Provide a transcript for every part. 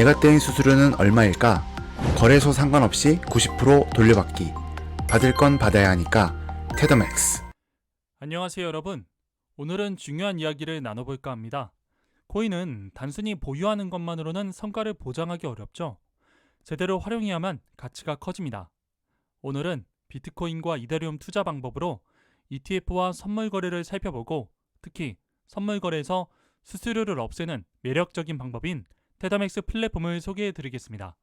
내가 떼인 수수료는 얼마일까? 거래소 상관없이 90% 돌려받기. 받을 건 받아야 하니까 테더맥스. 안녕하세요 여러분. 오늘은 중요한 이야기를 나눠볼까 합니다. 코인은 단순히 보유하는 것만으로는 성과를 보장하기 어렵죠. 제대로 활용해야만 가치가 커집니다. 오늘은 비트코인과 이더리움 투자 방법으로 ETF와 선물 거래를 살펴보고 특히 선물 거래에서 수수료를 없애는 매력적인 방법인 테더맥스 플랫폼을 소개해 드리겠습니다.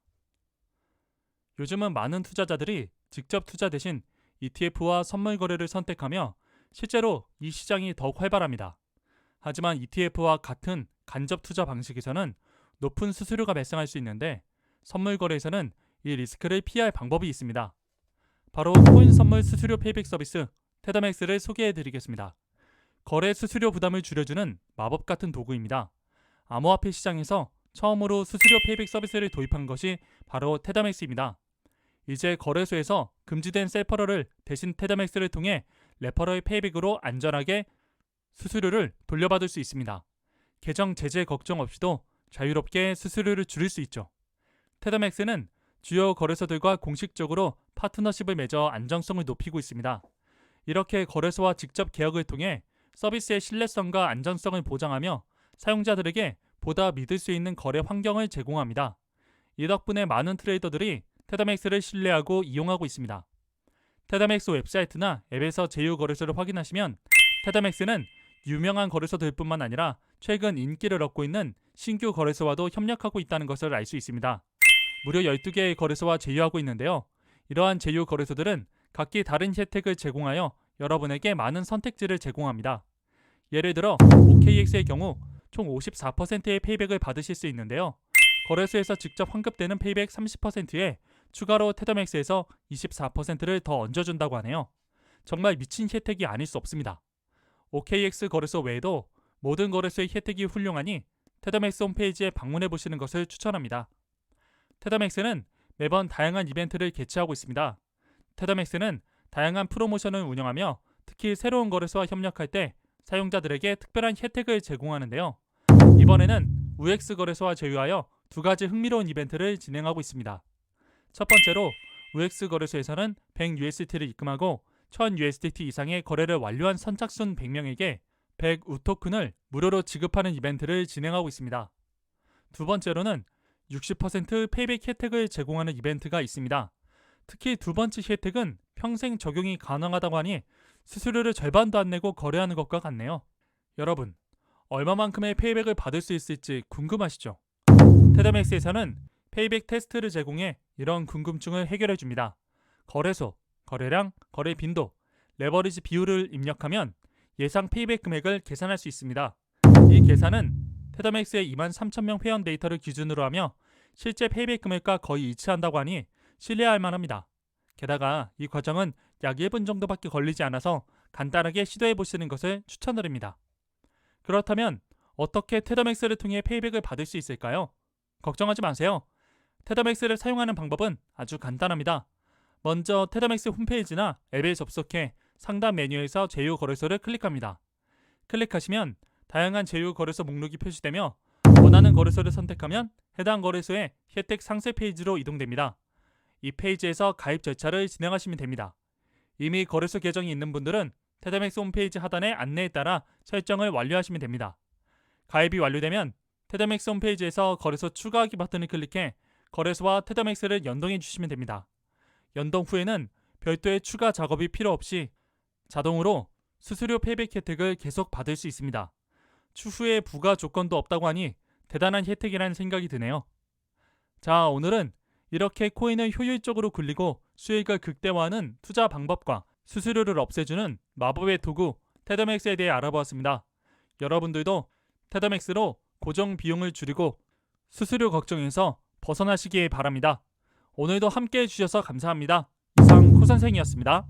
요즘은 많은 투자자들이 직접 투자 대신 ETF와 선물 거래를 선택하며 실제로 이 시장이 더욱 활발합니다. 하지만 ETF와 같은 간접 투자 방식에서는 높은 수수료가 발생할 수 있는데 선물 거래에서는 이 리스크를 피할 방법이 있습니다. 바로 코인 선물 수수료 페이백 서비스 테더맥스를 소개해 드리겠습니다. 거래 수수료 부담을 줄여주는 마법 같은 도구입니다. 암호화폐 시장에서 처음으로 수수료 페이백 서비스를 도입한 것이 바로 테더맥스입니다. 이제 거래소에서 금지된 셀퍼러를 대신 테더맥스를 통해 레퍼러의 페이백으로 안전하게 수수료를 돌려받을 수 있습니다. 계정 제재 걱정 없이도 자유롭게 수수료를 줄일 수 있죠. 테더맥스는 주요 거래소들과 공식적으로 파트너십을 맺어 안정성을 높이고 있습니다. 이렇게 거래소와 직접 계약을 통해 서비스의 신뢰성과 안전성을 보장하며 사용자들에게 보다 믿을 수 있는 거래 환경을 제공합니다. 이 덕분에 많은 트레이더들이 테더맥스를 신뢰하고 이용하고 있습니다. 테더맥스 웹사이트나 앱에서 제휴 거래소를 확인하시면 테더맥스는 유명한 거래소들 뿐만 아니라 최근 인기를 얻고 있는 신규 거래소와도 협력하고 있다는 것을 알 수 있습니다. 무려 12개의 거래소와 제휴하고 있는데요. 이러한 제휴 거래소들은 각기 다른 혜택을 제공하여 여러분에게 많은 선택지를 제공합니다. 예를 들어 OKX의 경우 총 54%의 페이백을 받으실 수 있는데요. 거래소에서 직접 환급되는 페이백 30%에 추가로 테더맥스에서 24%를 더 얹어준다고 하네요. 정말 미친 혜택이 아닐 수 없습니다. OKX 거래소 외에도 모든 거래소의 혜택이 훌륭하니 테더맥스 홈페이지에 방문해 보시는 것을 추천합니다. 테더맥스는 매번 다양한 이벤트를 개최하고 있습니다. 테더맥스는 다양한 프로모션을 운영하며 특히 새로운 거래소와 협력할 때 사용자들에게 특별한 혜택을 제공하는데요. 이번에는 UX 거래소와 제휴하여 두 가지 흥미로운 이벤트를 진행하고 있습니다. 첫 번째로 UX 거래소에서는 100USDT를 입금하고 1000USDT 이상의 거래를 완료한 선착순 100명에게 100 우토큰을 무료로 지급하는 이벤트를 진행하고 있습니다. 두 번째로는 60% 페이백 혜택을 제공하는 이벤트가 있습니다. 특히 두 번째 혜택은 평생 적용이 가능하다고 하니 수수료를 절반도 안 내고 거래하는 것과 같네요. 여러분, 얼마만큼의 페이백을 받을 수 있을지 궁금하시죠? 테더맥스에서는 페이백 테스트를 제공해 이런 궁금증을 해결해 줍니다. 거래소, 거래량, 거래 빈도, 레버리지 비율을 입력하면 예상 페이백 금액을 계산할 수 있습니다. 이 계산은 테더맥스의 2만 3천 명 회원 데이터를 기준으로 하며 실제 페이백 금액과 거의 일치한다고 하니 신뢰할 만합니다. 게다가 이 과정은 약 1분 정도밖에 걸리지 않아서 간단하게 시도해 보시는 것을 추천드립니다. 그렇다면 어떻게 테더맥스를 통해 페이백을 받을 수 있을까요? 걱정하지 마세요. 테더맥스를 사용하는 방법은 아주 간단합니다. 먼저 테더맥스 홈페이지나 앱에 접속해 상단 메뉴에서 제휴 거래소를 클릭합니다. 클릭하시면 다양한 제휴 거래소 목록이 표시되며 원하는 거래소를 선택하면 해당 거래소의 혜택 상세 페이지로 이동됩니다. 이 페이지에서 가입 절차를 진행하시면 됩니다. 이미 거래소 계정이 있는 분들은 테더맥스 홈페이지 하단의 안내에 따라 설정을 완료하시면 됩니다. 가입이 완료되면 테더맥스 홈페이지에서 거래소 추가하기 버튼을 클릭해 거래소와 테더맥스를 연동해 주시면 됩니다. 연동 후에는 별도의 추가 작업이 필요 없이 자동으로 수수료 페이백 혜택을 계속 받을 수 있습니다. 추후에 부가 조건도 없다고 하니 대단한 혜택이라는 생각이 드네요. 자, 오늘은 이렇게 코인을 효율적으로 굴리고 수익을 극대화하는 투자 방법과 수수료를 없애주는 마법의 도구 테더맥스에 대해 알아보았습니다. 여러분들도 테더맥스로 고정 비용을 줄이고 수수료 걱정에서 벗어나시기 바랍니다. 오늘도 함께 해주셔서 감사합니다. 이상 코 선생이었습니다.